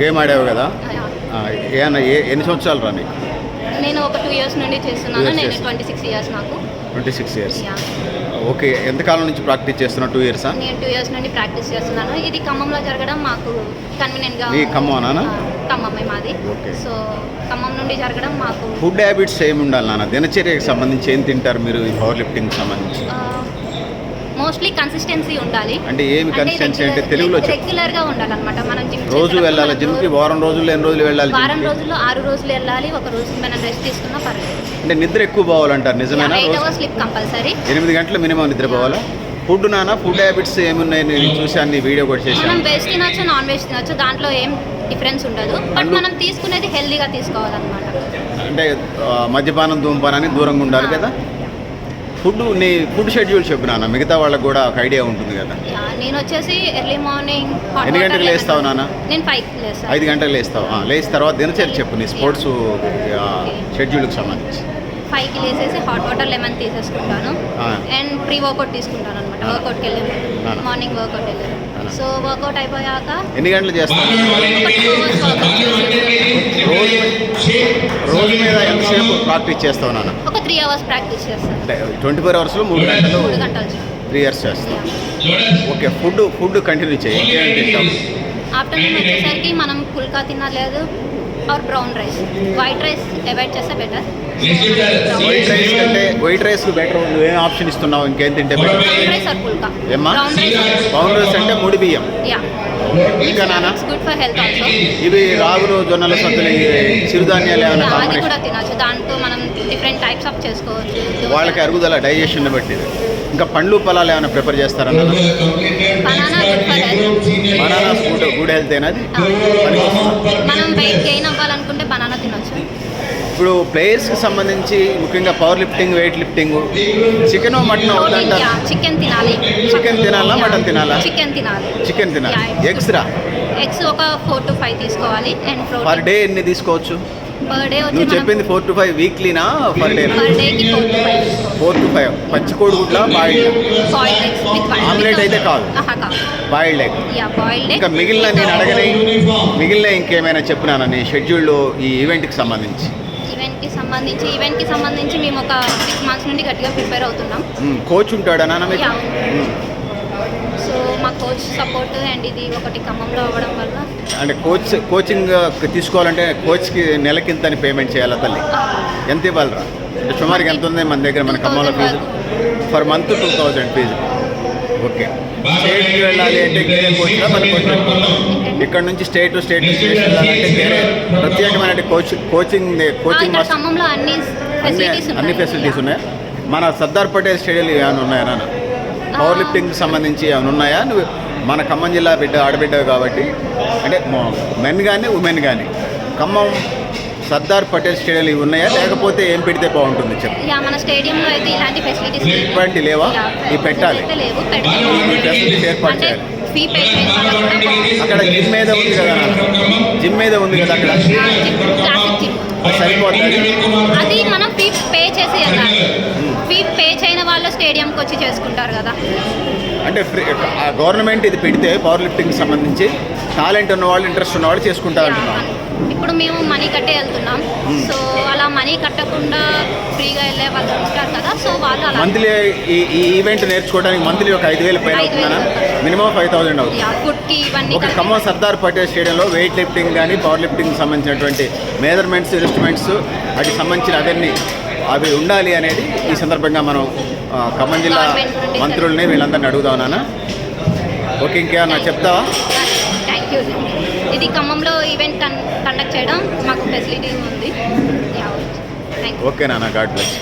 Game ఆడావు కదా? ఏమన్నా ఏ ఎన్ని సంవత్సరాలు రా నీకు? నేను ఒక టూ ఇయర్స్ నుండి చేస్తున్నాను. నేను చేస్తున్నా. ట్వంటీ సిక్స్ ఇయర్స్ నాకు. Twenty six years. ఓకే ఎంతకాలం నుంచి ప్రాక్టీస్ చేస్తున్నావు టూ ఇయర్సా? నేను టూ ఇయర్స్ నుండి ప్రాక్టీస్ చేస్తున్నాను. ఇది ఖమ్మంలో జరగడం మాకు కన్వీనియంట్గా నీ ఖమ్మమేనా? ఖమ్మమే మాది. ఓకే. సో ఖమ్మం నుండి జరగడం మాకు ఫుడ్ హ్యాబిట్స్ ఏమి ఉండాలి నాన్న? దినచర్యకి సంబంధించి ఏం తింటారు మీరు ఈ పవర్ లిఫ్టింగ్ సంబంధించి? మోస్ట్లీ కన్సిస్టెన్సీ ఉండాలి. అంటే ఏమి కన్సిస్టెన్సీ అంటే తెలుగులో రెగ్యులర్గా ఉండాలన్నమాట. మనం జిమ్ రోజు వెళ్ళాలి జిమ్కి వారం రోజులు ఎన్ని రోజులు వెళ్ళాలి వారం రోజుల్లో ఆరు రోజులు వెళ్ళాలి ఒక రోజు మనం రెస్ట్ తీసుకున్నా పర్లేదు. అంటే నిద్ర ఎక్కువ పోవాలంటారు నిజమేనా ఎయిట్ అవర్స్ స్లిప్ కంపల్సరీ ఎనిమిది గంటలు మినిమం నిద్రపోవాలా ఫుడ్ నాన్న ఫుడ్ హ్యాబిట్స్ ఏమున్నాయి? నేను చూశాను నీ వీడియో కూడా మనం చేశాను వెజ్ తినొచ్చు నాన్ వెజ్ తినొచ్చు దాంట్లో ఏం డిఫరెన్స్ ఉండదు. బట్ మనం తీసుకునేది హెల్దీగా తీసుకోవాలన్నమాట. అంటే మద్యపానం ధూమపానానికి దూరంగా ఉండాలి కదా? ఫుడ్ నీ ఫుడ్ షెడ్యూల్ చెప్పు నాన్న. మిగతా వాళ్ళకి కూడా ఒక ఐడియా ఉంటుంది కదా. నేను వచ్చేసి ఎర్లీ మార్నింగ్ ఎన్ని గంటలకు లేస్తావు నాన్న? నేను ఫైవ్ లేస్తాను. ఐదు గంటలకు లేస్తావు. ఆ, లేచిన తర్వాత దినచర్య చెప్పు నీ స్పోర్ట్స్ షెడ్యూల్కి సంబంధించి. ఫైవ్కి లేసేసి హాట్ వాటర్ లెమన్ తీసేసుకుంటాను. అండ్ ప్రీ వర్కౌట్ తీసుకుంటాను అనమాట. వర్కౌట్కి వెళ్ళాను. మార్నింగ్ వర్కౌట్ వెళ్ళాను. సో వర్కౌట్ అయిపోయాక ఎన్ని గంటలు రోజు రోజు మీద ఎంతసేపు ప్రాక్టీస్ చేస్తావు నాన్న? ఒక త్రీ అవర్స్ ప్రాక్టీస్ చేస్తాను అంటే ట్వంటీ ఫోర్ అవర్స్లో మూడు గంటలు మూడు గంటలు త్రీ ఇయర్స్ చేస్తావు ఓకే ఫుడ్ ఫుడ్ కంటిన్యూ చేయి. ఆఫ్టర్నూన్ వచ్చేసరికి మనం పుల్కా తినలేదు or brown rice white rice avoid చేస్తే బెటర్ వైట్ రైస్ కంటే వైట్ రైస్ బెటర్ నువ్వేం ఆప్షన్ ఇస్తున్నావు ఇంకేం తింటే బెటర్ బ్రౌన్ రైస్ ఆర్ ఏమ్మా? బ్రౌన్ రైస్ అంటే ముడి బియ్యం. యా ఇంకా ఆల్సో ఇవి రాగులు జొన్నలు సత్తులు చిరుధాన్యాలు ఏమైనా కూడా తినొచ్చు. దాంట్లో మనం డిఫరెంట్ టైప్స్ ఆఫ్ చేసుకోవచ్చు. వాళ్ళకి అరుగుదల డైజెషన్ బట్టి. ఇంకా పండ్లు పొలాలు ఏమైనా ప్రిపర్ చేస్తారన్న banana good for health bananas good health అది? మనం వెయిట్ గెయిన్ అవ్వాలనుకుంటే బనానా తినొచ్చు. ఇప్పుడు ప్లేయర్స్కి సంబంధించి ముఖ్యంగా power lifting weight lifting chicken mutton chicken తినాలి. చికెన్ తినాలా మటన్ తినాలా? చికెన్ తినాలి. చికెన్ తినాలి. Eggs raw? ఎగ్స్ ఒక ఫోర్ టు ఫైవ్ తీసుకోవాలి అండ్ పర్ డే ఎన్ని తీసుకోవచ్చు? నువ్వు చెప్పింది four to five వీక్లీనా per day four to five తీసుకోవాలి ఫోర్ టు ఫైవ్ పచ్చి కోడిగుడ్ల బాయిల్డ్ Omelette అయితే కాదు. బాయిల్డ్ ఎగ్ ఇంకా మిగిలిన నేను అడగని మిగిలిన ఇంకేమైనా చెప్పినాను నీ షెడ్యూల్ ఈ ఈవెంట్కి సంబంధించి. సంబంధించి ఈవెంట్కి సంబంధించి మేము ఒక సిక్స్ మంత్స్ నుండి గట్టిగా ప్రిపేర్ అవుతున్నాం. కోచ్ ఉంటాడా నాన్న మీకు? సో మా కోచ్ సపోర్ట్ అండ్ ఇది ఒకటి ఖమ్మంలో అవ్వడం వల్ల. అంటే కోచ్ కోచింగ్ తీసుకోవాలంటే కోచ్కి నెలకింత అని పేమెంట్ చేయాలా తల్లి? ఎంత ఇవ్వాలిరా? అంటే సుమారుగా ఎంత ఉంది మన దగ్గర మన ఖమ్మంలో fee for month two thousand fee okay. స్టేట్కి వెళ్ళాలి అంటే కోచ్గా ఇక్కడ నుంచి స్టేట్ టు స్టేట్ వెళ్ళాలంటే ప్రత్యేకమైన కోచ్ కోచింగ్ కోచింగ్ అన్ని అన్ని ఫెసిలిటీస్ అన్ని ఫెసిలిటీస్ ఉన్నాయి. మన సర్దార్ పటేల్ స్టేడియం ఏమైనా ఉన్నాయా నాన్న? పవర్ లిఫ్టింగ్ సంబంధించి ఏమైనా ఉన్నాయా? నువ్వు మన ఖమ్మం జిల్లా బిడ్డ ఆడబిడ్డ కాబట్టి. అంటే మెన్ కానీ ఉమెన్ కానీ ఖమ్మం సర్దార్ పటేల్ స్టేడియం ఇవి ఉన్నాయా? లేకపోతే ఏం పెడితే బాగుంటుంది చెప్పు. యా మన స్టేడియంలో అయితే ఇలాంటి ఫెసిలిటీస్ లేవు. ఇటువంటి లేవా? యా, ఇవి పెట్టాలి. అయితే లేవు ఈ పెడతాం ఫెసిలిటీస్ ఏర్పాటు అంటే చేయాలి. ఫీ పే చేసిన వాళ్ళకి కూడా బాగుంటుంది. అక్కడ జిమ్ మీద ఉంది కదా జిమ్ మీద ఉంది కదా అక్కడ? ఆ, జిమ్, క్లాసిక్ జిమ్ సరిపోతుంది అది మనం ఫీ పే చేసి వెళ్ళాలి ఫీ పే చేయని వాళ్ళు స్టేడియంకి వచ్చి చేసుకుంటారు కదా. అంటే గవర్నమెంట్ ఇది పెడితే పవర్ లిఫ్టింగ్ సంబంధించి టాలెంట్ ఉన్న వాళ్ళు ఇంట్రెస్ట్ ఉన్న వాళ్ళు చేసుకుంటారు అంటున్నాం. ఇప్పుడు మేము మనీ కట్టే వెళ్తున్నాం. సో అలా మనీ కట్టకుండా ఫ్రీగా వెళ్ళే వాళ్ళు ఉంటారు కదా సో వాళ్ళు మంత్లీ ఈ ఈవెంట్ నేర్చుకోవడానికి మంత్లీ ఒక ఐదు వేలు పైన అవుతుందా. మినిమం ఫైవ్ థౌసండ్ అవుతుంది. ఫుడ్కి ఇవన్నీ ఒక ఖమ్మం సర్దార్ పటేల్ స్టేడియంలో వెయిట్ లిఫ్టింగ్ కానీ పవర్ లిఫ్టింగ్ సంబంధించినటువంటి మెజర్మెంట్స్ ఇన్స్ట్రుమెంట్స్ వాటికి సంబంధించిన అవన్నీ అవి ఉండాలి అనేది ఈ సందర్భంగా మనం ఖమ్మం జిల్లా మంత్రుల్ని వీళ్ళందరినీ అడుగుదామన్నా ఓకే ఇంకేమన్నా చెప్తావా? థ్యాంక్ యూ ఇది ఖమ్మంలో ఈవెంట్ కండక్ట్ చేయడం మాకు ఫెసిలిటీ ఉంది. ఓకే నాన్న గాడ్ బ్లెస్